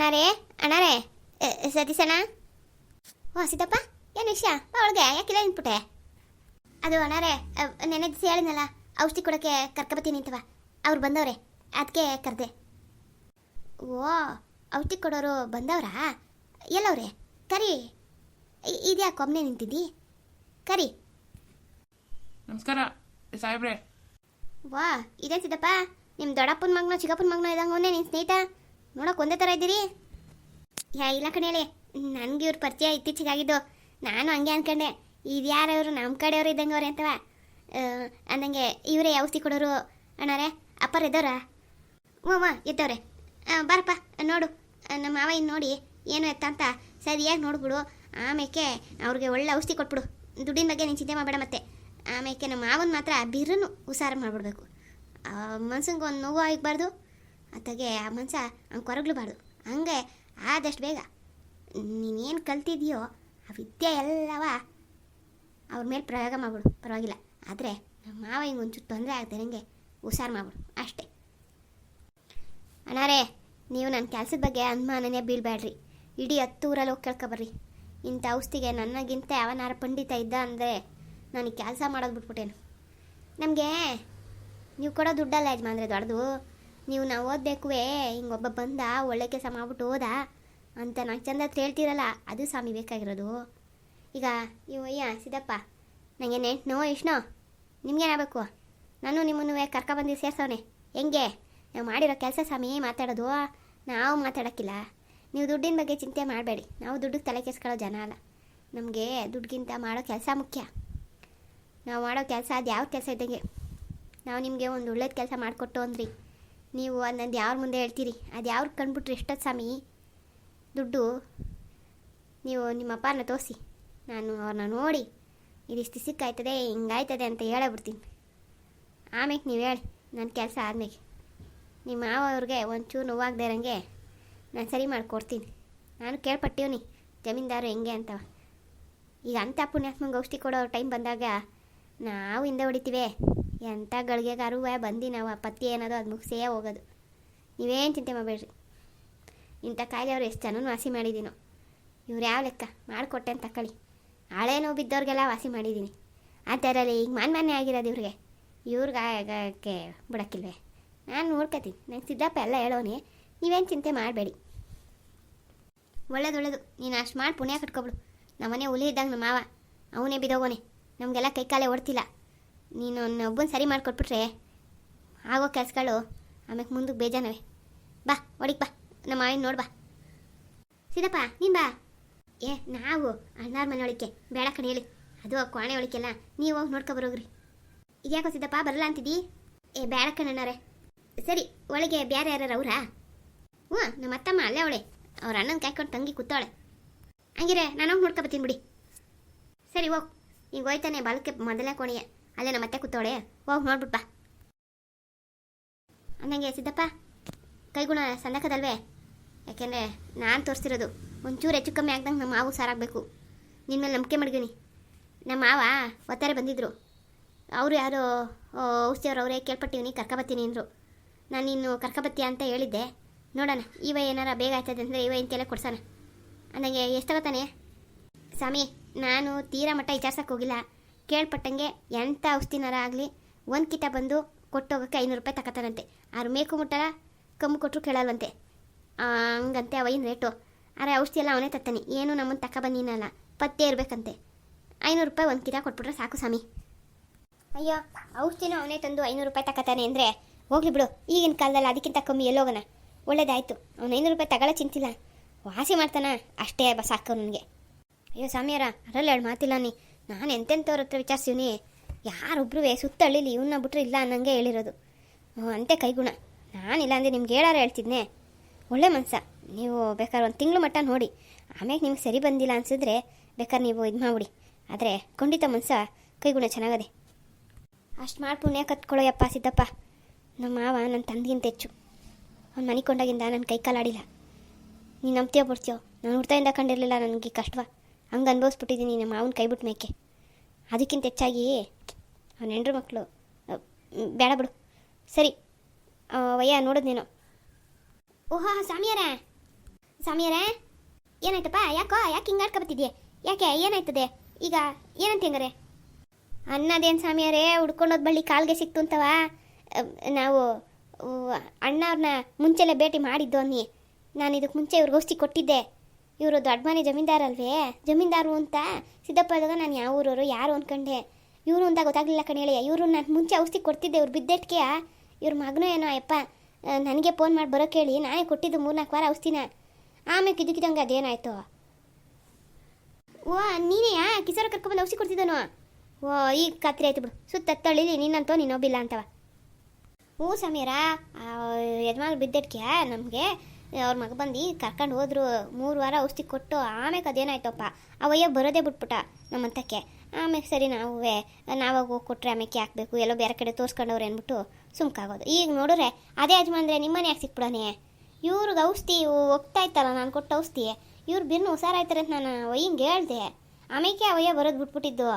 ಅಣ್ಣಾರೇ ಅಣ್ಣಾರೇ ಸತೀಸಣ್ಣ ಓ ಸಿದ್ದಪ್ಪ. ಏನು ವಿಷಯ? ಅವಳಿಗೆ ಯಾಕಿಲ್ಲ ನಿಂತ್ಬಿಟ್ಟೆ ಅದು ಅಣ್ಣಾರೇ ನೆನೆ ದಿವಸ ಹೇಳಿದ್ನಲ್ಲ ಔಷಧಿ ಕೊಡೋಕ್ಕೆ ಕರ್ಕೊಬತ್ತೀನಿ ಅಂತವ ಅವ್ರು ಬಂದವ್ರೆ ಅದಕ್ಕೆ ಕರೆದೆ. ಓ ಔಷಧಿ ಕೊಡೋರು ಬಂದವರಾ? ಎಲ್ಲವ್ರೆ? ಕರಿ. ಇದ್ಯಾ ಇದ್ಯಾಕೆ ಒಮ್ಮನೆ ನಿಂತಿದ್ದಿ? ಕರಿ. ನಮಸ್ಕಾರ ಸಾಹೇಬ್ರೆ. ವಾ ಇದೇ ಸಿದ್ದಪ್ಪ? ನಿಮ್ಮ ದೊಡ್ಡಪ್ಪನ ಮಗನೋ ಚಿಕ್ಕಪ್ಪನ ಮಗನೋ ಇದ್ದಂಗೆ ಒಂದೇ ನಿನ್ನ ಸ್ನೇಹಿತ? ನೋಡೋಕೆ ಒಂದೇ ಥರ ಇದ್ದೀರಿ? ಯಾ, ಇಲ್ಲ ಕಣೇಳಿ ನನಗೆ ಇವ್ರ ಪರಿಚಯ ಇತ್ತೀಚೆಗಾಗಿದ್ದು. ನಾನು ಹಂಗೆ ಅನ್ಕೊಂಡೆ. ಇದು ಯಾರು ಇವರು ನಮ್ಮ ಕಡೆಯವರು ಇದ್ದಂಗೆ ಅವ್ರೆ ಅಂತವ ಅಂದಂಗೆ ಇವರೇ ಔಷಧಿ ಕೊಡೋರು. ಅಣ್ಣಾರೆ, ಅಪ್ಪರ ಇದ್ದವ್ರ? ಹ್ಞೂ ಹ್ಞೂ, ಇದ್ದವ್ರೆ. ಬಾರಪ್ಪ, ನೋಡು. ನಮ್ಮ ಮಾವ ಇನ್ನು ನೋಡಿ ಏನು ಎತ್ತ ಅಂತ ಸರಿಯಾಗಿ ನೋಡ್ಬಿಡು. ಆಮೇಲೆ ಅವ್ರಿಗೆ ಒಳ್ಳೆ ಔಷಧಿ ಕೊಟ್ಬಿಡು. ದುಡ್ಡಿನ ಬಗ್ಗೆ ನೀನು ಚಿಂತೆ ಮಾಡಬೇಡ ಮತ್ತೆ. ಆಮೇಲೆ ನಮ್ಮ ಮಾವನ ಮಾತ್ರ ಬಿರ್ರನ್ನು ಹುಷಾರು ಮಾಡಿಬಿಡ್ಬೇಕು. ಮನ್ಸಂಗೆ ಒಂದು ನೋವು ಆಗಬಾರ್ದು. ಅತ್ತಾಗೆ ಆ ಮನ್ಸ ಹಂಗೆ ಕೊರಗ್ಲಬಾರ್ದು. ಹಂಗೆ ಆದಷ್ಟು ಬೇಗ. ನೀನೇನು ಕಲ್ತಿದ್ಯೋ ಆ ವಿದ್ಯೆ ಎಲ್ಲವ ಅವ್ರ ಮೇಲೆ ಪ್ರಯೋಗ ಮಾಡ್ಬಿಡು. ಪರವಾಗಿಲ್ಲ. ಆದರೆ ನಮ್ಮ ಮಾವ ಹಿಂಗೆ ಒಂಚೂರು ತೊಂದರೆ ಆಗ್ತದೆ ನನಗೆ ಹುಷಾರು ಮಾಡ್ಬಿಡು. ಅಷ್ಟೇ. ಅಣ್ಣಾರೇ, ನೀವು ನನ್ನ ಕೆಲಸದ ಬಗ್ಗೆ ಅನುಮಾನನೇ ಬೀಳಬೇಡ್ರಿ ಇಡೀ ಹತ್ತು ಊರಲ್ಲಿ ಹೋಗಿ ಕೇಳ್ಕೊಬರ್ರಿ ಇಂಥ ಔಷಧಿಗೆ ನನಗಿಂತ ಯಾವನಾರ ಪಂಡಿತ ಇದ್ದ ಅಂದರೆ ನಾನು ಕೆಲಸ ಮಾಡೋದು ಬಿಟ್ಬಿಟ್ಟೇನು. ನಮಗೆ ನೀವು ಕೊಡೋ ದುಡ್ಡಲ್ಲ ಯಜಮಾನ್ರೆ ದೊಡ್ಡದು. ನೀವು ನಾವು ಓದಬೇಕುವೇ ಹಿಂಗೊಬ್ಬ ಬಂದ, ಒಳ್ಳೆ ಕೆಲಸ ಮಾಡ್ಬಿಟ್ಟು ಹೋದ ಅಂತ ನಾಲ್ಕು ಚಂದ ಹತ್ರ ಹೇಳ್ತೀರಲ್ಲ, ಅದು ಸ್ವಾಮಿ ಬೇಕಾಗಿರೋದು. ಈಗ ನೀವು ಅಯ್ಯ, ಸಿದ್ದಪ್ಪ ನನಗೆ ನೆಂಟ್ನೋ, ಎಷ್ಟನೋ ನಿಮ್ಗೇನಾಗಬೇಕು ನಾನು ನಿಮ್ಮನ್ನು ಕರ್ಕೊಬಂದು ಸೇರ್ಸವನೆ. ಹೆಂಗೆ? ನಾವು ಮಾಡಿರೋ ಕೆಲಸ ಸ್ವಾಮಿ ಮಾತಾಡೋದು, ನಾವು ಮಾತಾಡೋಕ್ಕಿಲ್ಲ. ನೀವು ದುಡ್ಡಿನ ಬಗ್ಗೆ ಚಿಂತೆ ಮಾಡಬೇಡಿ. ನಾವು ದುಡ್ಡಿಗೆ ತಲೆ ಕೆಸ್ಕೊಳ್ಳೋ ಜನ ಅಲ್ಲ. ನಮಗೆ ದುಡ್ಡಿಗಿಂತ ಮಾಡೋ ಕೆಲಸ ಮುಖ್ಯ. ನಾವು ಮಾಡೋ ಕೆಲಸ ಅದು ಯಾವ ಕೆಲಸ ಇದ್ದಂಗೆ. ನಾವು ನಿಮಗೆ ಒಂದು ಒಳ್ಳೇದು ಕೆಲಸ ಮಾಡಿಕೊಟ್ಟು ಅಂದ್ರಿ. ನೀವು ಅನ್ನೊಂದು ಯಾವ್ರ ಮುಂದೆ ಹೇಳ್ತೀರಿ? ಅದು ಯಾವ್ರಿಗೆ ಕಂಡುಬಿಟ್ರೆ ಎಷ್ಟೊತ್ತು ಸ್ವಾಮಿ? ದುಡ್ಡು ನೀವು ನಿಮ್ಮ ಅಪ್ಪನ ತೋರಿಸಿ. ನಾನು ಅವ್ರನ್ನ ನೋಡಿ ಇದಿಷ್ಟು ಸಿಕ್ಕಾಯ್ತದೆ, ಹಿಂಗಾಯ್ತದೆ ಅಂತ ಹೇಳಬಿಡ್ತೀನಿ. ಆಮೇಲೆ ನೀವು ಹೇಳಿ ನನ್ನ ಕೆಲಸ ಆದ್ಮೇಲೆ ನಿಮ್ಮ ಮಾವ ಅವ್ರಿಗೆ ಒಂಚೂರು ನೋವಾಗದೆ ಇರೋಂಗೆ ನಾನು ಸರಿ ಮಾಡಿಕೊಡ್ತೀನಿ. ನಾನು ಕೇಳ್ಪಟ್ಟಿವ್ನಿ, ಜಮೀನ್ದಾರು ಹೆಂಗೆ ಅಂತ ಈಗ ಅಂಥ ಪುಣ್ಯಾತ್ಮಂಗೆ ಔಷಧಿ ಕೊಡೋ ಟೈಮ್ ಬಂದಾಗ ನಾವು ಹಿಂದೆ ಹೊಡಿತೀವಿ? ಎಂಥ ಗಳಿಗೆಗಾರು ಬಂದು ನಾವು ಆ ಪತ್ತಿ ಏನದು ಅದು ಮುಗಿಸೇ ಹೋಗೋದು. ನೀವೇನು ಚಿಂತೆ ಮಾಡಬೇಡ್ರಿ. ಇಂಥ ಕಾಯಿಲೆ ಅವ್ರು ಎಷ್ಟು ಜನನೂ ವಾಸಿ ಮಾಡಿದ್ದೀನೋ ಇವ್ರು ಯಾವ ಲೆಕ್ಕ? ಮಾಡಿಕೊಟ್ಟೆ ಅಂತ ತಕೊಳ್ಳಿ ಹಳೆ ನೋವು ಬಿದ್ದವ್ರಿಗೆಲ್ಲ ವಾಸಿ ಮಾಡಿದ್ದೀನಿ ಆ ಥರಲ್ಲಿ ಈಗ ಮಾನ್ ಮಾನ್ಯ ಆಗಿರೋದು ಇವ್ರಿಗೆ. ಇವ್ರಿಗೆ ಬಿಡೋಕ್ಕಿಲ್ವೇ? ನಾನು ನೋಡ್ಕೊತೀನಿ. ನಂಗೆ ಸಿದ್ದಪ್ಪ ಎಲ್ಲ ಹೇಳೋನೆ. ನೀವೇನು ಚಿಂತೆ ಮಾಡಬೇಡಿ. ಒಳ್ಳೇದು ನೀನು ಅಷ್ಟು ಮಾಡಿ ಪುಣ್ಯ ಕಟ್ಕೊಬಿಡು. ನಮ್ಮನೆ ಹುಲಿ ಇದ್ದಂಗೆ ನಮ್ಮ ಮಾವ. ಅವನೇ ಬಿದೋಗೋನೆ ನಮಗೆಲ್ಲ ಕೈಕಾಲೇ ಓಡ್ತಿಲ್ಲ. ನೀನು ಒಬ್ಬನ ಸರಿ ಮಾಡಿಕೊಟ್ಬಿಟ್ರೆ ಆಗೋ ಕೆಲಸಗಳು ಆಮೇಲೆ ಮುಂದಕ್ಕೆ ಬೇಜಾನವೆ. ಬಾ ಒಡಿಗೆ ಬಾ, ನಮ್ಮ ಮಾವಿನ ನೋಡ್ಬಾ ಸಿದಪ್ಪ ನೀನು ಬಾ. ಏ, ನಾವು ಅಣ್ಣಾರ ಮನೆ ಒಳಕ್ಕೆ ಬೇಡ ಕಣೆ ಹೇಳಿ. ಅದು ಆ ಕೋಣೆ ಒಳಕ್ಕೆಲ್ಲ ನೀವು ಹೋಗಿ ನೋಡ್ಕೊ ಬರೋಗ್ರಿ. ಇದ್ಯಾಕೋ ಸಿದ್ದಪ್ಪ ಬರಲ್ಲ ಅಂತಿದ್ದಿ? ಏ, ಬೇಡ ಕಣ್ಣಣ್ಣಾರೆ ಸರಿ, ಒಳಗೆ ಬೇರೆ ಯಾರು ಅವ್ರಾ? ಹ್ಞೂ, ನಮ್ಮ ಅತ್ತಮ್ಮ, ಅಲ್ಲೇ ಅವಳೆ. ಅವ್ರ ಅಣ್ಣನ ಕಾಯ್ಕೊಂಡು ತಂಗಿ ಕೂತಾಳೆ ಹಂಗಿರೆ ನಾನು ಹೋಗಿ ನೋಡ್ಕೊಬತ್ತೀನಿ ಬಿಡಿ. ಸರಿ, ಹೋಗ್. ಈಗ ಹೋಯ್ತಾನೆ ಬಾಲಕ್ಕೆ ಮೊದಲನೇ ಕೋಣೆಯ ಅಲ್ಲೇ ನಮ್ಮ ಅತ್ತೆ ಕೂತವಳೆ. ಹೋಗಿ ನೋಡ್ಬಿಟ್ಟು ಬಾ. ಅನ್ನಂಗೆ ಸಿದ್ದಪ್ಪ, ಕೈಗುಣ ಸಂದಕದಲ್ವೇ ಯಾಕೆಂದರೆ ನಾನು ತೋರಿಸ್ತಿರೋದು ಒಂಚೂರು ಹೆಚ್ಚು ಕಮ್ಮಿ ಆಗ್ದಂಗೆ ನಮ್ಮ ಮಾವು ಸಾರಾಗಬೇಕು. ನಿನ್ನ ಮೇಲೆ ನಂಬಿಕೆ ಮಡ್ಗೀನಿ. ನಮ್ಮ ಮಾವ ಒತ್ತಾರೆ ಬಂದಿದ್ದರು ಅವರು ಯಾರು ಔಷಧಿಯವರು ಅವ್ರು ಕೇಳ್ಪಟ್ಟಿವ್ನಿ ಕರ್ಕೊಬತ್ತೀನಿ ಅಂದರು. ನಾನು ಇನ್ನು ಕರ್ಕೊಬತ್ತೀಯ ಅಂತ ಹೇಳಿದ್ದೆ. ನೋಡೋಣ ಇವ ಏನಾರ ಬೇಗ ಆಯ್ತದೆ ಅಂದರೆ ಇವ ಇಂತೆಲ್ಲ ಕೊಡ್ಸೋಣ. ಅಂದಂಗೆ ಎಷ್ಟು ತಗೋತಾನೆ ಸ್ವಾಮಿ, ನಾನು ತೀರಾ ಮಟ್ಟ ವಿಚಾರ್ಸೋಕ್ಕೆ ಹೋಗಿಲ್ಲ. ಕೇಳ್ಪಟ್ಟಂಗೆ ಎಂಥ ಔಷಧಿನಾರ ಆಗಲಿ, ಒಂದು ಕಿತ ಬಂದು ಕೊಟ್ಟೋಗೋಕ್ಕೆ ಐನೂರು ರೂಪಾಯಿ ತಗೋತಾರಂತೆ ಆರು ಮೇಕು ಮುಟ್ಟಲ್ಲ, ಕಮ್ಮಿ ಕೊಟ್ಟರು ಕೇಳಲ್ವಂತೆ. ಹಂಗಂತೆ ಅವೈನ್ ರೇಟು? ಅರೆ ಔಷಧಿ ಎಲ್ಲ ಅವನೇ ತತ್ತಾನೆ ಏನು ನಮ್ಮನ್ನು ಬಂದಿನಲ್ಲ, ಪತ್ತೆ ಇರಬೇಕಂತೆ. ಐನೂರು ರೂಪಾಯಿ ಒಂದು ಕಿತ ಕೊಟ್ಬಿಟ್ರೆ ಸಾಕು ಸ್ವಾಮಿ. ಅಯ್ಯೋ, ಔಷಧಿನ ಅವನೇ ತಂದು ಐನೂರು ರೂಪಾಯಿ ತಗೋತಾನೆ ಅಂದರೆ, ಹೋಗ್ಲಿ ಬಿಡು, ಈಗಿನ ಕಾಲದಲ್ಲಿ ಅದಕ್ಕಿಂತ ಕಮ್ಮಿ ಎಲ್ಲೋಗೋಣ. ಒಳ್ಳೇದಾಯಿತು. ಅವ್ನು ಐನೂರು ರೂಪಾಯಿ ತಗೊಳ್ಳೋ ಚಿಂತಿಲ್ಲ. ವಾಸಿ ಮಾಡ್ತಾನ, ಅಷ್ಟೇ ಬ ಸಾಕು ನನಗೆ ಅಯ್ಯೋ ಸ್ವಾಮಿಯರ ಅದರಲ್ಲಿ ಎರಡು ಮಾತಿಲ್ಲ ನೀ. ನಾನು ಎಂತೆಂಥವ್ರ ಹತ್ರ ವಿಚಾರಿಸಿವ್ನಿ? ಯಾರೊಬ್ಬರು ಸುತ್ತಳ್ಳಿಲಿ ಇವನ್ನ ಬಿಟ್ಟರೆ ಇಲ್ಲ ಅನ್ನಂಗೆ ಹೇಳಿರೋದು. ಅಂತೆ ಕೈಗುಣ. ನಾನಿಲ್ಲ ಅಂದರೆ ನಿಮ್ಗೆ ಹೇಳಾರ ಹೇಳ್ತಿದ್ನೆ. ಒಳ್ಳೆ ಮನ್ಸ. ನೀವು ಬೇಕಾದ್ರೆ ಒಂದು ತಿಂಗಳು ಮಟ್ಟ ನೋಡಿ. ಆಮೇಲೆ ನಿಮ್ಗೆ ಸರಿ ಬಂದಿಲ್ಲ ಅನ್ಸಿದ್ರೆ ಬೇಕಾದ್ರೆ ನೀವು ಇದು ಮಾಡಿಬಿಡಿ. ಆದರೆ ಖಂಡಿತ ಮನ್ಸ ಕೈಗುಣ ಚೆನ್ನಾಗದೆ. ಅಷ್ಟು ಮಾಡಿ ಪುಣ್ಯ ಕತ್ಕೊಳ್ಳೋಯಪ್ಪ ಸಿದ್ದಪ್ಪ. ನಮ್ಮ ಮಾವ ನನ್ನ ತಂದೆಗಿಂತ ಹೆಚ್ಚು. ಅವ್ನು ಮನೆ ಕೊಂಡಾಗಿಂದ ನನ್ನ ಕೈ ಕಾಲಾಡಿಲ್ಲ. ನೀನು ನಂಬ್ತೀಯೋ ಬಿಡ್ತೀಯೋ ನಾನು ಹುಡ್ತಾಯಿಂದ ಕಂಡಿರಲಿಲ್ಲ ನನಗೆ ಕಷ್ಟವ. ಹಂಗೆ ಅನುಭವಿಸ್ಬಿಟ್ಟಿದ್ದೀನಿ ನಮ್ಮ ಮಾವನ ಕೈ ಬಿಟ್ಟು ಮೇಕೆ. ಅದಕ್ಕಿಂತ ಹೆಚ್ಚಾಗಿ ಅವನ ಹೆಂಡ್ರ ಮಕ್ಕಳು ಬೇಡ ಬಿಡು. ಸರಿ. ವಯ್ಯ, ನೋಡೋದು ನೀನು. ಓಹೋ, ಸ್ವಾಮಿಯಾರ. ಸ್ವಾಮಿಯರೇ. ಏನಾಯ್ತಪ್ಪ? ಯಾಕೋ, ಯಾಕೆ ಹಿಂಗಾಡ್ಕೊಬತ್ತಿದ್ಯೆ ಯಾಕೆ, ಏನಾಯ್ತದೆ? ಈಗ ಏನಂತ ಹೆಂಗಾರೆ? ಅನ್ನದೇನು ಸ್ವಾಮಿಯರೇ, ಹುಡ್ಕೊಂಡೋದ್ ಬಳ್ಳಿ ಕಾಲ್ಗೆ ಸಿಕ್ತು ಅಂತವ? ನಾವು ಅಣ್ಣ ಅವ್ರನ್ನ ಮುಂಚೆಲೆ ಭೇಟಿ ಮಾಡಿದ್ದು ಅನ್ನಿ. ನಾನು ಇದಕ್ಕೆ ಮುಂಚೆ ಇವ್ರಿಗೆ ಔಷಧಿ ಕೊಟ್ಟಿದ್ದೆ. ಇವರು ದೊಡ್ಡ ಮನೆ ಜಮೀನ್ದಾರಲ್ವೇ? ಜಮೀನ್ದಾರು ಅಂತ ಸಿದ್ದಪ್ಪ ಆದಾಗ ನಾನು ಯಾವ ಊರವರು, ಯಾರು ಅಂದ್ಕೊಂಡೆ ಇವರು ಅಂತ ಗೊತ್ತಾಗಲಿಲ್ಲ ಕಣೇಳಿ ಇವರು ನಾನು ಮುಂಚೆ ಔಷಧಿ ಕೊಡ್ತಿದ್ದೆ, ಇವ್ರು ಬಿದ್ದೆಟ್ಕೆ. ಇವ್ರ ಮಗನು ಏನೋ ಅಯ್ಯಪ್ಪ ನನಗೆ ಫೋನ್ ಮಾಡಿ ಬರೋಕೆ ಹೇಳಿ ನಾನೇ ಕೊಟ್ಟಿದ್ದು ಮೂರ್ನಾಲ್ಕು ವಾರ ಔಷಧಿನ. ಆಮೇಲೆ ಕಿದ್ದಕ್ಕಿದ್ದಂಗೆ ಅದೇನಾಯ್ತು. ಓ ನೀನೆಯಾ ಕಿಸರ ಕರ್ಕೊಂಡ್ಬಂದು ಔಷಧಿ ಕೊಡ್ತಿದ್ದನು? ಓ, ಈಗ ಖಾತ್ರಿ ಆಯ್ತು ಬಿಡು. ಸುತ್ತ ತಳ್ಳಿಲಿ ನಿನ್ನಂತೋ ನೀನೊಬ್ಬಿಲ್ಲ ಅಂತವ. ಹ್ಞೂ ಸಮೀರ ಯಜಮಾನ್ ಬಿದ್ದಟ್ಕೆ ನಮಗೆ? ಅವ್ರ ಮಗ ಬಂದು ಕರ್ಕೊಂಡು ಹೋದ್ರು, ಮೂರು ವಾರ ಔಷಧಿ ಕೊಟ್ಟು ಆಮೇಲೆ ಅದೇನಾಯ್ತಪ್ಪ? ಅವಯ್ಯ ಬರೋದೇ ಬಿಟ್ಬಿಟ್ಟ ನಮ್ಮಂತಕ್ಕೆ ಆಮೇಲೆ ಸರಿ ನಾವೇ, ನಾವಾಗ ಹೋಗಿ ಕೊಟ್ಟರೆ ಆಮೇಲೆ ಹಾಕ್ಬೇಕು ಎಲ್ಲೋ ಬೇರೆ ಕಡೆ ತೋರಿಸ್ಕೊಂಡವ್ರು ಅಂದ್ಬಿಟ್ಟು ಸುಮ್ಕಾಗೋದು. ಈಗ ನೋಡಿದ್ರೆ ಅದೇ ಯಜಮಾನ್ರೆ ನಿಮ್ಮನೆ ಯಾಕೆ ಸಿಕ್ಬಿಡೋನೆ? ಇವ್ರಿಗೆ ಔಷಧಿ ಹೋಗ್ತಾ ಇತ್ತಲ್ಲ, ನಾನು ಕೊಟ್ಟ ಔಷಧಿ. ಇವ್ರು ಬಿರ್ನು ಹುಷಾರಾಯ್ತಾರೆ ಅಂತ ನಾನು ಒಯ್ಯಂಗೆ ಹೇಳ್ದೆ. ಆಮೇಲೆ ಅವಯ್ಯ ಬರೋದು ಬಿಟ್ಬಿಟ್ಟಿದ್ದು?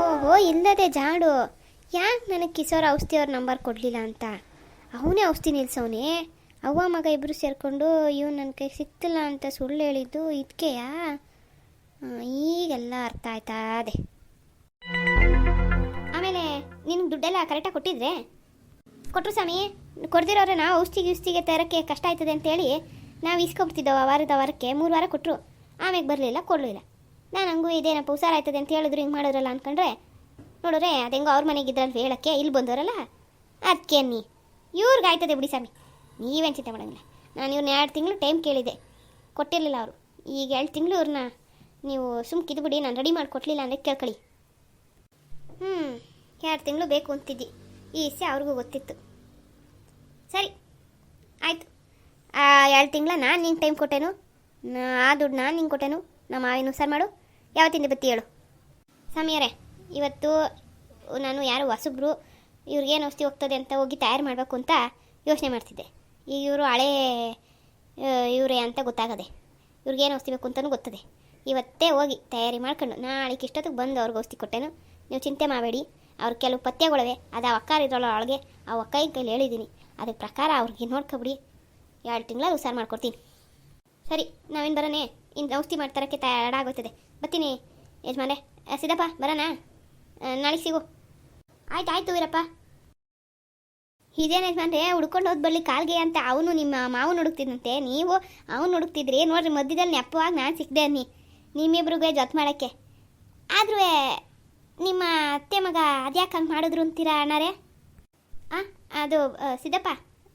ಓಹೋ, ಇಲ್ಲದೆ ಜಾಡು. ಯಾಕೆ ನನಗೆ ಕಿಶೋರ್ ಔಷಧಿಯವ್ರ ನಂಬರ್ ಕೊಡಲಿಲ್ಲ ಅಂತ? ಅವನೇ ಔಷಧಿ ನಿಲ್ಸವನೇ. ಅವ್ವ ಮಗ ಇಬ್ಬರು ಸೇರಿಕೊಂಡು ಇವ್ ನನ್ನ ಕೈ ಸಿಕ್ತಿಲ್ಲ ಅಂತ ಸುಳ್ಳು ಹೇಳಿದ್ದು ಇದಕ್ಕೆಯಾ ಈಗೆಲ್ಲ ಅರ್ಥ ಆಯ್ತಾ ಅದೇ. ಆಮೇಲೆ ನಿನ್ಗೆ ದುಡ್ಡೆಲ್ಲ ಕರೆಕ್ಟಾಗಿ ಕೊಟ್ಟಿದ್ರೆ? ಕೊಟ್ಟರು ಸ್ವಾಮಿ, ಕೊಡ್ದಿರೋರೆ ನಾವು ಔಷಧಿಗೆ ಗಿಷ್ಟಿಗೆ ತರಕ್ಕೆ ಕಷ್ಟ ಆಯ್ತದೆ ಅಂತೇಳಿ ನಾವು ಇಸ್ಕೊಬಿಡ್ತಿದ್ದೆವು ವಾರದ ವಾರಕ್ಕೆ, ಮೂರು ವಾರ ಕೊಟ್ಟರು ಆಮೇಲೆ ಬರಲಿಲ್ಲ, ಕೊಡಲಿಲ್ಲ. ನಾನು ಹಂಗೂ ಇದೇನಪ್ಪ ಹುಷಾರಾಯ್ತದೆ ಅಂತ ಹೇಳಿದ್ರು, ಹಿಂಗೆ ಮಾಡಿದ್ರಲ್ಲ ಅನ್ಕೊಂಡ್ರೆ ಅದು ಅದೆಂಗೋ ಅವ್ರ ಮನೆಗೆ ಹೇಳೋಕ್ಕೆ ಹೇಳಕ್ಕೆ ಇಲ್ಲಿ ಬಂದವರಲ್ಲ? ಅದಕ್ಕೆ ನೀ? ಇವ್ರಿಗೆ ಆಯ್ತದೆ ಬಿಡಿ ಸ್ವಾಮಿ. ನೀವೇನು ಚಿಂತೆ ಮಾಡೋಂಗಿಲ್ಲ. ನಾನು ಇವ್ರನ್ನ ಎರಡು ತಿಂಗಳು ಟೈಮ್ ಕೇಳಿದೆ ಕೊಟ್ಟಿರಲಿಲ್ಲ ಅವರು. ಈಗ ಎರಡು ತಿಂಗಳು ಇವ್ರನ್ನ ನೀವು ಸುಮ್ಕಿದು ಬಿಡಿ ನಾನು ರೆಡಿ ಮಾಡಿ ಕೊಟ್ಟಲಿಲ್ಲ ಅಂದರೆ ಕೇಳ್ಕೊಳ್ಳಿ. ಹ್ಞೂ ಎರಡು ತಿಂಗಳು ಬೇಕು ಅಂತಿದ್ದಿ. ಈ ವಿಷಯ ಅವ್ರಿಗೂ ಗೊತ್ತಿತ್ತು. ಸರಿ, ಆಯಿತು. ಆ ಎರಡು ತಿಂಗಳ ನಾನು ನಿಂಗೆ ಟೈಮ್ ಕೊಟ್ಟೆನು, ನಾ- ಆ ದುಡ್ಡು ನಾನು ನಿಂಗೆ ಕೊಟ್ಟೆನು ನಮ್ಮ ಮಾವಿನ ಸರ್ ಮಾಡು. ಯಾವತ್ತಿಂದ ಬತ್ತಿ ಹೇಳು. ಸಮಯರೇ ಇವತ್ತು ನಾನು ಯಾರು ಹೊಸಬ್ರು ಇವ್ರಿಗೇನು ಔಷಧಿ ಹೋಗ್ತದೆ ಅಂತ ಹೋಗಿ ತಯಾರು ಮಾಡಬೇಕು ಅಂತ ಯೋಚನೆ ಮಾಡ್ತಿದ್ದೆ. ಈಗ ಇವರು ಹಳೇ ಇವರೇ ಅಂತ ಗೊತ್ತಾಗದೆ. ಇವ್ರಿಗೇನು ಔಷಧಿ ಬೇಕು ಅಂತಲೂ ಗೊತ್ತದೆ. ಇವತ್ತೇ ಹೋಗಿ ತಯಾರಿ ಮಾಡ್ಕೊಂಡು ನಾಳೆ ಇಷ್ಟೊತ್ತಿಗೆ ಬಂದು ಅವ್ರಿಗೆ ಔಷಧಿ ಕೊಟ್ಟೆನು. ನೀವು ಚಿಂತೆ ಮಾಡಬೇಡಿ. ಅವ್ರ ಕೆಲವು ಪಥ್ಯಗಳಿವೆ. ಅದು ಆ ಇದ್ರಲ್ಲ ಅವಳಿಗೆ ಆ ಅಕ್ಕ ಕೈಲಿ ಹೇಳಿದ್ದೀನಿ. ಅದ್ರ ಪ್ರಕಾರ ಅವ್ರಿಗೆ ನೋಡ್ಕೊಬಿಡಿ. ಎರಡು ತಿಂಗಳ ಹುಷಾರು ಮಾಡ್ಕೊಡ್ತೀನಿ. ಸರಿ, ನಾವೇನು ಬರೋಣ. ಇನ್ನು ಔಷಧಿ ಮಾಡ್ತಾರಕ್ಕೆ ತಯಾರಾಗೋಗ್ತದೆ. ಬರ್ತೀನಿ ಯಜಮಾನೆ ಸಿದ್ದಪ್ಪ, ಬರೋಣ? ನಾಳೆ ಸಿಗು. ಆಯ್ತು ಆಯ್ತು ವೀರಪ್ಪ. ಇದೇನು ಅಂದ್ರೆ ಹುಡ್ಕೊಂಡು ಹೋದ್ ಬರ್ಲಿ ಕಾಲ್ಗೆ ಅಂತ ಅವನು ನಿಮ್ಮ ಮಾವನು ಹುಡುಕ್ತಿದ್ದಂತೆ ನೀವು ಅವನು ಹುಡುಕ್ತಿದ್ರಿ ನೋಡ್ರಿ, ಮಧ್ಯದಲ್ಲಿ ನೆಪ್ಪವಾಗಿ ನಾನು ಸಿಕ್ಕದೆ ಅನ್ನಿ ನಿಮ್ಮಿಬ್ರಿಗೆ ಜೊತೆ ಮಾಡೋಕ್ಕೆ. ಆದ್ರೂ ನಿಮ್ಮ ಅತ್ತೆ ಮಗ ಅದ್ಯಾಕೆ ಹಂಗೆ ಮಾಡಿದ್ರು ಅಂತೀರಾ ಅಣ್ಣಾರೆ? ಆ, ಅದು ಸಿದ್ದಪ್ಪ.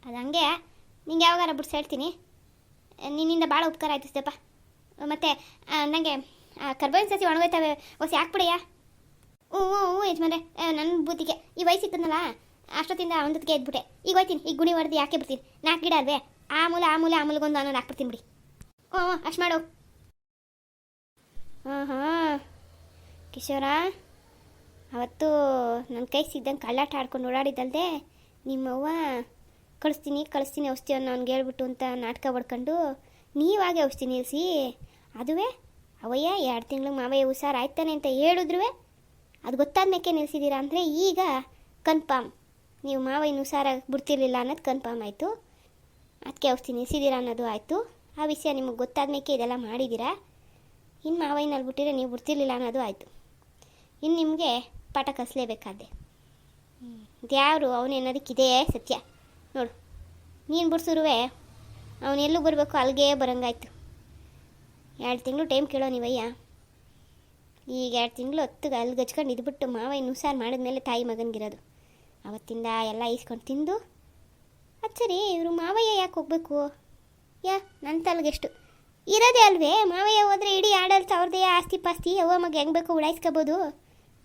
ಅದು ಹಂಗೆ. ನಿಂಗೆ ಯಾವಾಗಾರ ಬಿಡ್ಸಿ ಹೇಳ್ತೀನಿ. ನಿನ್ನಿಂದ ಭಾಳ ಉಪಕಾರ ಆಯಿತು ಸಿದ್ದಪ್ಪ. ಮತ್ತು ನನಗೆ ಕರ್ಬೇವಿನ ಸಸಿ ಒಣಗೋಯ್ತವೆ. ಹೊಸ ಹ್ಞೂ ಹ್ಞೂ ಹ್ಞೂ ಯಜಮಾನ್ರೆ. ನನ್ನ ಬುದ್ಧಿಗೆ. ಈ ವಯಸ್ಸಿತ್ತನಲ್ಲ, ಅಷ್ಟೊತ್ತಿಂದ ಒಂದೊತ್ತಿಗೆ ಎದ್ಬಿಟ್ಟೆ ಈಗ ಹೋಯ್ತೀನಿ, ಈಗ ಗುಣಿ ಹೊಡೆದು ಯಾಕೆ ಬಿಡ್ತೀನಿ? ನಾಲ್ಕು ಗಿಡ ಅಲ್ವೇ? ಆ ಮೂಲ ಆ ಮೂಲ, ಆ ಮೂಲಗೊಂದು ಅನ್ನೋದು ಹಾಕ್ಬಿಡ್ತೀನಿ ಬಿಡಿ. ಓ ಅಷ್ಟು ಮಾಡು. ಹಾಂ ಹಾಂ ಕಿಶೋರ, ಅವತ್ತು ನನ್ನ ಕೈ ಸಿದ್ದಂಗೆ ಕಳ್ಳಾಟ ಆಡ್ಕೊಂಡು ಓಡಾಡಿದ್ದಲ್ದೆ ನಿಮ್ಮವ್ವ, ಕಳಿಸ್ತೀನಿ ಕಳಿಸ್ತೀನಿ, ಔಷಧಿ ಅನ್ನೋ ಅವ್ನಿಗೆ ಹೇಳ್ಬಿಟ್ಟು ಅಂತ ನಾಟಕ ಬಡ್ಕೊಂಡು ನೀವಾಗೆ ಔಷಧಿ ನಿಲ್ಲಿಸಿ ಅದುವೇ ಅವಯ್ಯ, ಎರಡು ತಿಂಗಳು ಮಾವಯ್ಯ ಹುಷಾರಾಯ್ತಾನೆ ಅಂತ ಹೇಳಿದ್ರು ಅದು ಗೊತ್ತಾದ್ಮೇಕೆ ನಿಲ್ಸಿದ್ದೀರಾ ಅಂದರೆ ಈಗ ಕನ್ಫರ್ಮ್ ನೀವು ಮಾವಯ್ಯನ ಹುಷಾರಾಗಿ ಬಿಡ್ತಿರ್ಲಿಲ್ಲ ಅನ್ನೋದು ಕನ್ಫರ್ಮ್ ಆಯಿತು. ಅದಕ್ಕೆ ಔಷಧಿ ನಿಲ್ಸಿದ್ದೀರಾ ಅನ್ನೋದು ಆಯಿತು. ಆ ವಿಷಯ ನಿಮಗೆ ಗೊತ್ತಾದ್ಮೇಕೆ ಇದೆಲ್ಲ ಮಾಡಿದ್ದೀರಾ? ಇನ್ನು ಮಾವಯ್ಯನಲ್ಲಿ ಬಿಟ್ಟಿದ್ರೆ ನೀವು ಬಿಡ್ತಿರ್ಲಿಲ್ಲ ಅನ್ನೋದು ಆಯಿತು. ಇನ್ನು ನಿಮಗೆ ಪಾಠ ಕಸಲೇಬೇಕಾದೆ ದ್ಯಾವ್ರು ಅವನು ಅನ್ನೋದಕ್ಕಿದೇ ಸತ್ಯ. ನೋಡು, ನೀನು ಬಿಡ್ಸಿರುವೆ ಅವನೆಲ್ಲೂ ಬರಬೇಕು, ಅಲ್ಲಿಗೆ ಬರೋಂಗಾಯ್ತು. ಎರಡು ತಿಂಗಳು ಟೈಮ್ ಕೇಳೋ ನೀವಯ್ಯ. ಈಗ ಎರಡು ತಿಂಗಳು ಹೊತ್ತಿಗೆ ಅಲ್ಲಿ ಗಚ್ಕೊಂಡು ಇದ್ಬಿಟ್ಟು ಮಾವಯ್ಯನ ಹುಷಾರು ಮಾಡಿದ್ಮೇಲೆ ತಾಯಿ ಮಗನಿಗಿರೋದು. ಅವತ್ತಿಂದ ಎಲ್ಲ ಈಸ್ಕೊಂಡು ತಿಂದು, ಅದು ಸರಿ, ಇವರು ಮಾವಯ್ಯ ಯಾಕೆ ಹೋಗ್ಬೇಕು? ಯಾ ನನ್ನ ತಲೆಗೆಷ್ಟು. ಇರೋದೇ ಅಲ್ವೇ, ಮಾವಯ್ಯ ಹೋದರೆ ಇಡೀ ಆಡಲ್ ಅವ್ರದ್ದೇ ಆಸ್ತಿ ಪಾಸ್ತಿ, ಅವ್ವ ಮಗ ಹೆಂಗೆ ಬೇಕೋ ಉಡಾಯಿಸ್ಕೋಬೋದು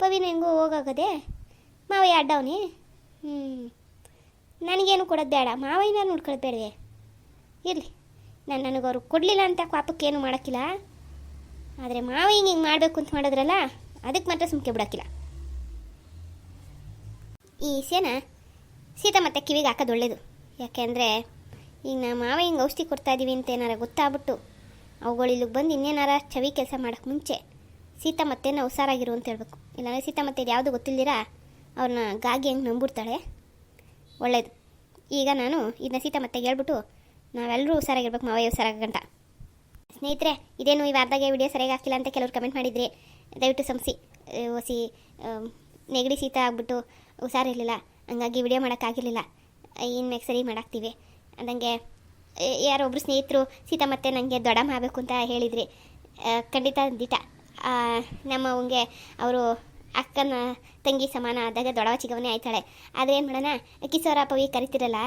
ಪವಿನ ಹೆಂಗೋ ಹೋಗೋಗದೆ ಮಾವಯ್ಯ ಅಡ್ಡವನೇ? ಹ್ಞೂ ನನಗೇನು ಕೊಡೋದು ಬೇಡ, ಮಾವಯ್ಯನ ನೋಡ್ಕೊಳ್ಳೋದು ಬೇಡವೇ? ಇರಲಿ. ನಾನು ನನಗೆ ಅವರು ಕೊಡಲಿಲ್ಲ ಅಂತ ಪಾಪಕ್ಕೇನು ಮಾಡೋಕ್ಕಿಲ್ಲ. ಆದರೆ ಮಾವ ಹಿಂಗೆ ಹಿಂಗೆ ಮಾಡಬೇಕು ಅಂತ ಮಾಡಿದ್ರಲ್ಲ, ಅದಕ್ಕೆ ಮಾತ್ರ ಸುಮ್ಕೆ ಬಿಡೋಕ್ಕಿಲ್ಲ. ಈ ಸೇನ ಸೀತಾ ಮತ್ತೆ ಕಿವಿಗೆ ಹಾಕೋದು ಒಳ್ಳೇದು. ಯಾಕೆಂದರೆ ಈಗ ನಾ ಮಾವ ಹಿಂಗೆ ಔಷಧಿ ಕೊಡ್ತಾ ಇದ್ದೀವಿ ಅಂತ ಏನಾರ ಗೊತ್ತಾಗ್ಬಿಟ್ಟು, ಅವುಗಳು ಇಲ್ಲಿಗೆ ಬಂದು ಇನ್ನೇನಾರ ಚವಿ ಕೆಲಸ ಮಾಡೋಕ್ಕೆ ಮುಂಚೆ ಸೀತಾ ಮತ್ತೇನ ಹುಷಾರಾಗಿರು ಅಂತ ಹೇಳ್ಬೇಕು. ಇಲ್ಲಾಂದರೆ ಸೀತಾ ಮತ್ತೆ ಯಾವುದು ಗೊತ್ತಿಲ್ದಿರ ಅವ್ರನ್ನ ಗಾಗಿ ಹೆಂಗೆ ನಂಬಿಡ್ತಾಳೆ ಒಳ್ಳೇದು. ಈಗ ನಾನು ಇದನ್ನ ಸೀತಾ ಮತ್ತೆ ಹೇಳ್ಬಿಟ್ಟು ನಾವೆಲ್ಲರೂ ಹುಷಾರಾಗಿರ್ಬೇಕು, ಮಾವೇ ಹುಷಾರಾಗಂಟ ಸ್ನೇಹಿತರೆ, ಇದೇನು ಈ ವಾರದಾಗೆ ವಿಡಿಯೋ ಸರಿಯಾಗಿ ಆಗ್ತಿಲ್ಲ ಅಂತ ಕೆಲವರು ಕಮೆಂಟ್ ಮಾಡಿದ್ರಿ. ದಯವಿಟ್ಟು ಸಂಸಿ ಹೊಸಿ ನೆಗಡಿ ಶೀತ ಆಗ್ಬಿಟ್ಟು ಹುಷಾರಿರಲಿಲ್ಲ ಹಂಗಾಗಿ ವಿಡಿಯೋ ಮಾಡೋಕ್ಕಾಗಿರಲಿಲ್ಲ ಇನ್ಮೇಲೆ ಸರಿ ಮಾಡಾಕ್ತೀವಿ. ಅಂದಂಗೆ ಯಾರೊಬ್ಬರು ಸ್ನೇಹಿತರು, ಸೀತಾ ಮತ್ತೆ ನನಗೆ ದೊಡ ಮಾಡಬೇಕು ಅಂತ ಹೇಳಿದ್ರಿ. ಖಂಡಿತ ದಿಟ. ನಮ್ಮ ಅವಂಗೆ ಅವರು ಅಕ್ಕನ ತಂಗಿ ಸಮಾನ ಆದಾಗ ದೊಡವ ಚಿಗವನೇ ಆಯ್ತಾಳೆ. ಆದರೆ ಏನು ಮಾಡೋಣ? ಕಿಸೋರ ಪವಿ ಕರಿತಿರಲ್ಲ,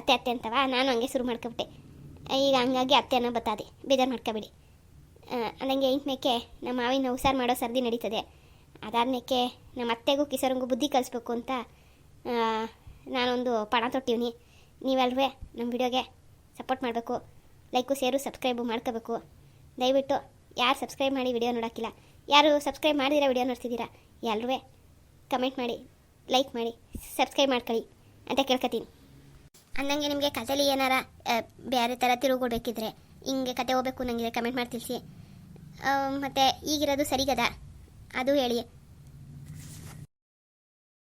ಅತ್ತೆ ಅತ್ತೆ ಅಂತವ, ನಾನು ಹಂಗೆ ಶುರು ಮಾಡ್ಕೊಬಿಟ್ಟೆ. ಈಗ ಹಂಗಾಗಿ ಅತ್ತೆನ ಬತ್ತಾದೆ ಬೇಜಾರು ಮಾಡ್ಕೋಬೇಡಿ. ಅಂದಂಗೆ ಮೇಕೆ ನಮ್ಮ ಮಾವಿನ ಹುಷಾರು ಮಾಡೋ ಸರ್ದಿ ನಡೀತದೆ. ಅದಾದ್ಮೇಕೆ ನಮ್ಮ ಅತ್ತೆಗೂ ಕಿಸರಂಗೂ ಬುದ್ಧಿ ಕಲಿಸ್ಬೇಕು ಅಂತ ನಾನೊಂದು ಪಣ ತೊಟ್ಟಿವ್ನಿ. ನೀವೆಲ್ಲರೂ ನಮ್ಮ ವಿಡಿಯೋಗೆ ಸಪೋರ್ಟ್ ಮಾಡಬೇಕು. ಲೈಕು ಸೇರು ಸಬ್ಸ್ಕ್ರೈಬು ಮಾಡ್ಕೋಬೇಕು. ದಯವಿಟ್ಟು ಯಾರು ಸಬ್ಸ್ಕ್ರೈಬ್ ಮಾಡಿ ವಿಡಿಯೋ ನೋಡೋಕ್ಕಿಲ್ಲ, ಯಾರು ಸಬ್ಸ್ಕ್ರೈಬ್ ಮಾಡಿದಿರ ವಿಡಿಯೋ ನೋಡ್ತಿದ್ದೀರಾ ಎಲ್ಲರೂ ಕಮೆಂಟ್ ಮಾಡಿ, ಲೈಕ್ ಮಾಡಿ, ಸಬ್ಸ್ಕ್ರೈಬ್ ಮಾಡ್ಕೊಳ್ಳಿ ಅಂತ ಕೇಳ್ಕೊತೀನಿ. ಅಂದಂಗೆ ನಿಮಗೆ ಕಥೆಲಿ ಏನಾರ ಬೇರೆ ಥರ ತಿರುಗೊಡ್ಬೇಕಿದ್ರೆ ಹಿಂಗೆ ಕತೆ ಹೋಗ್ಬೇಕು ನನಗೆ ಕಮೆಂಟ್ ಮಾಡಿ ತಿಳಿಸಿ ಮತ್ತು ಈಗಿರೋದು ಸರಿಗದ? ಅದು ಹೇಳಿ.